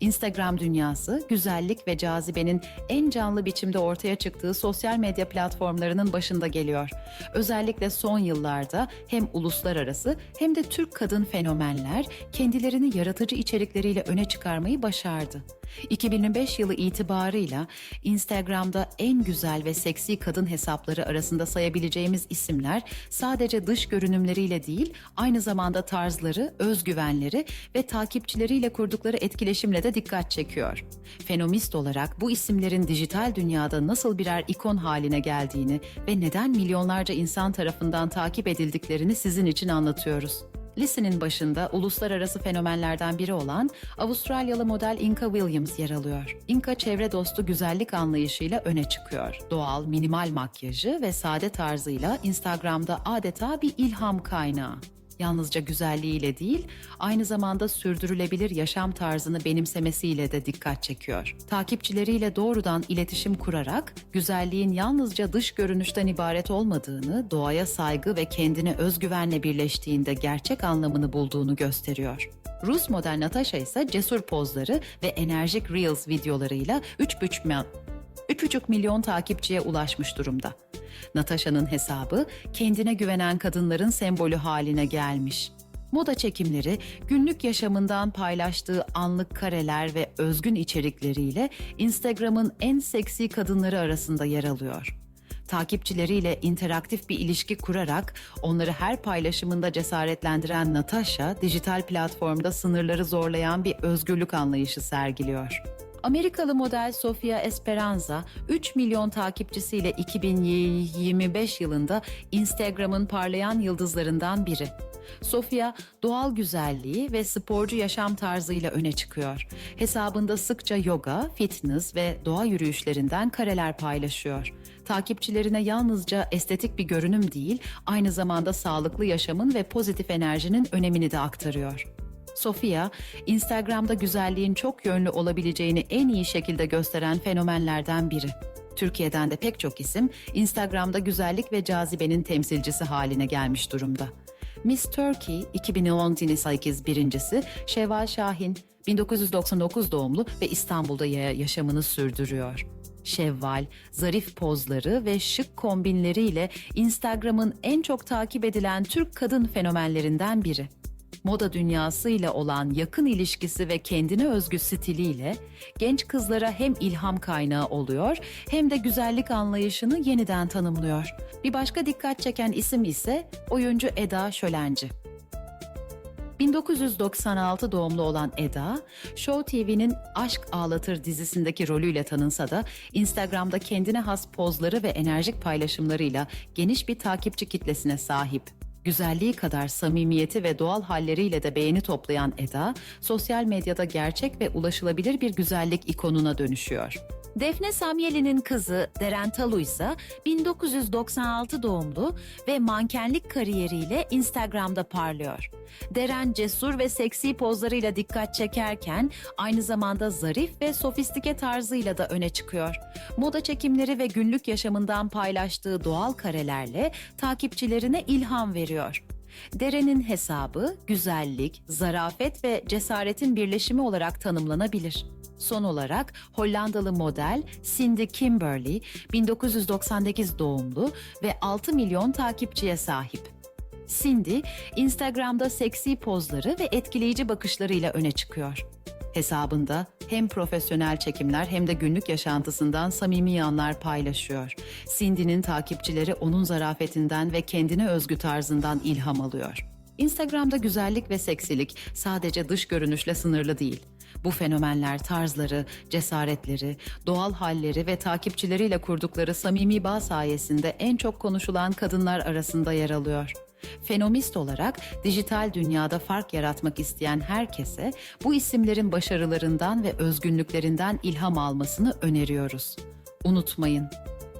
Instagram dünyası, güzellik ve cazibenin en canlı biçimde ortaya çıktığı sosyal medya platformlarının başında geliyor. Özellikle son yıllarda hem uluslararası hem de Türk kadın fenomenler kendilerini yaratıcı içerikleriyle öne çıkarmayı başardı. 2005 yılı itibarıyla Instagram'da en güzel ve seksi kadın hesapları arasında sayabileceğimiz isimler sadece dış görünümleriyle değil, aynı zamanda tarzları, özgüvenleri ve takipçileriyle kurdukları etkileşimle de dikkat çekiyor. Fenomist olarak bu isimlerin dijital dünyada nasıl birer ikon haline geldiğini ve neden milyonlarca insan tarafından takip edildiklerini sizin için anlatıyoruz. Listenin başında uluslararası fenomenlerden biri olan Avustralyalı model Inka Williams yer alıyor. Inka çevre dostu güzellik anlayışıyla öne çıkıyor. Doğal, minimal makyajı ve sade tarzıyla Instagram'da adeta bir ilham kaynağı. Yalnızca güzelliğiyle değil, aynı zamanda sürdürülebilir yaşam tarzını benimsemesiyle de dikkat çekiyor. Takipçileriyle doğrudan iletişim kurarak güzelliğin yalnızca dış görünüşten ibaret olmadığını, doğaya saygı ve kendine özgüvenle birleştiğinde gerçek anlamını bulduğunu gösteriyor. Rus model Natasha ise cesur pozları ve enerjik Reels videolarıyla 3,5 3,5 milyon takipçiye ulaşmış durumda. Natasha'nın hesabı kendine güvenen kadınların sembolü haline gelmiş. Moda çekimleri, günlük yaşamından paylaştığı anlık kareler ve özgün içerikleriyle Instagram'ın en seksi kadınları arasında yer alıyor. Takipçileriyle interaktif bir ilişki kurarak onları her paylaşımında cesaretlendiren Natasha, dijital platformda sınırları zorlayan bir özgürlük anlayışı sergiliyor. Amerikalı model Sofia Esperanza 3 milyon takipçisiyle 2025 yılında Instagram'ın parlayan yıldızlarından biri. Sofia doğal güzelliği ve sporcu yaşam tarzıyla öne çıkıyor. Hesabında sıkça yoga, fitness ve doğa yürüyüşlerinden kareler paylaşıyor. Takipçilerine yalnızca estetik bir görünüm değil, aynı zamanda sağlıklı yaşamın ve pozitif enerjinin önemini de aktarıyor. Sofia, Instagram'da güzelliğin çok yönlü olabileceğini en iyi şekilde gösteren fenomenlerden biri. Türkiye'den de pek çok isim Instagram'da güzellik ve cazibenin temsilcisi haline gelmiş durumda. Miss Turkey 2018 birincisi Şevval Şahin 1999 doğumlu ve İstanbul'da ya- yaşamını sürdürüyor. Şevval, zarif pozları ve şık kombinleriyle Instagram'ın en çok takip edilen Türk kadın fenomenlerinden biri moda dünyasıyla olan yakın ilişkisi ve kendine özgü stiliyle genç kızlara hem ilham kaynağı oluyor hem de güzellik anlayışını yeniden tanımlıyor. Bir başka dikkat çeken isim ise oyuncu Eda Şölenci. 1996 doğumlu olan Eda, Show TV'nin Aşk Ağlatır dizisindeki rolüyle tanınsa da Instagram'da kendine has pozları ve enerjik paylaşımlarıyla geniş bir takipçi kitlesine sahip. Güzelliği kadar samimiyeti ve doğal halleriyle de beğeni toplayan Eda, sosyal medyada gerçek ve ulaşılabilir bir güzellik ikonuna dönüşüyor. Defne Samyeli'nin kızı Deren Talu ise 1996 doğumlu ve mankenlik kariyeriyle Instagram'da parlıyor. Deren cesur ve seksi pozlarıyla dikkat çekerken aynı zamanda zarif ve sofistike tarzıyla da öne çıkıyor. Moda çekimleri ve günlük yaşamından paylaştığı doğal karelerle takipçilerine ilham veriyor. Deren'in hesabı güzellik, zarafet ve cesaretin birleşimi olarak tanımlanabilir. Son olarak Hollandalı model Cindy Kimberley 1998 doğumlu ve 6 milyon takipçiye sahip. Cindy, Instagram'da seksi pozları ve etkileyici bakışlarıyla öne çıkıyor. Hesabında hem profesyonel çekimler hem de günlük yaşantısından samimi anlar paylaşıyor. Cindy'nin takipçileri onun zarafetinden ve kendine özgü tarzından ilham alıyor. Instagram'da güzellik ve seksilik sadece dış görünüşle sınırlı değil. Bu fenomenler tarzları, cesaretleri, doğal halleri ve takipçileriyle kurdukları samimi bağ sayesinde en çok konuşulan kadınlar arasında yer alıyor. Fenomist olarak dijital dünyada fark yaratmak isteyen herkese bu isimlerin başarılarından ve özgünlüklerinden ilham almasını öneriyoruz. Unutmayın,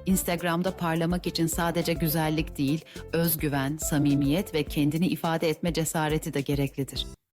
Instagram'da parlamak için sadece güzellik değil, özgüven, samimiyet ve kendini ifade etme cesareti de gereklidir.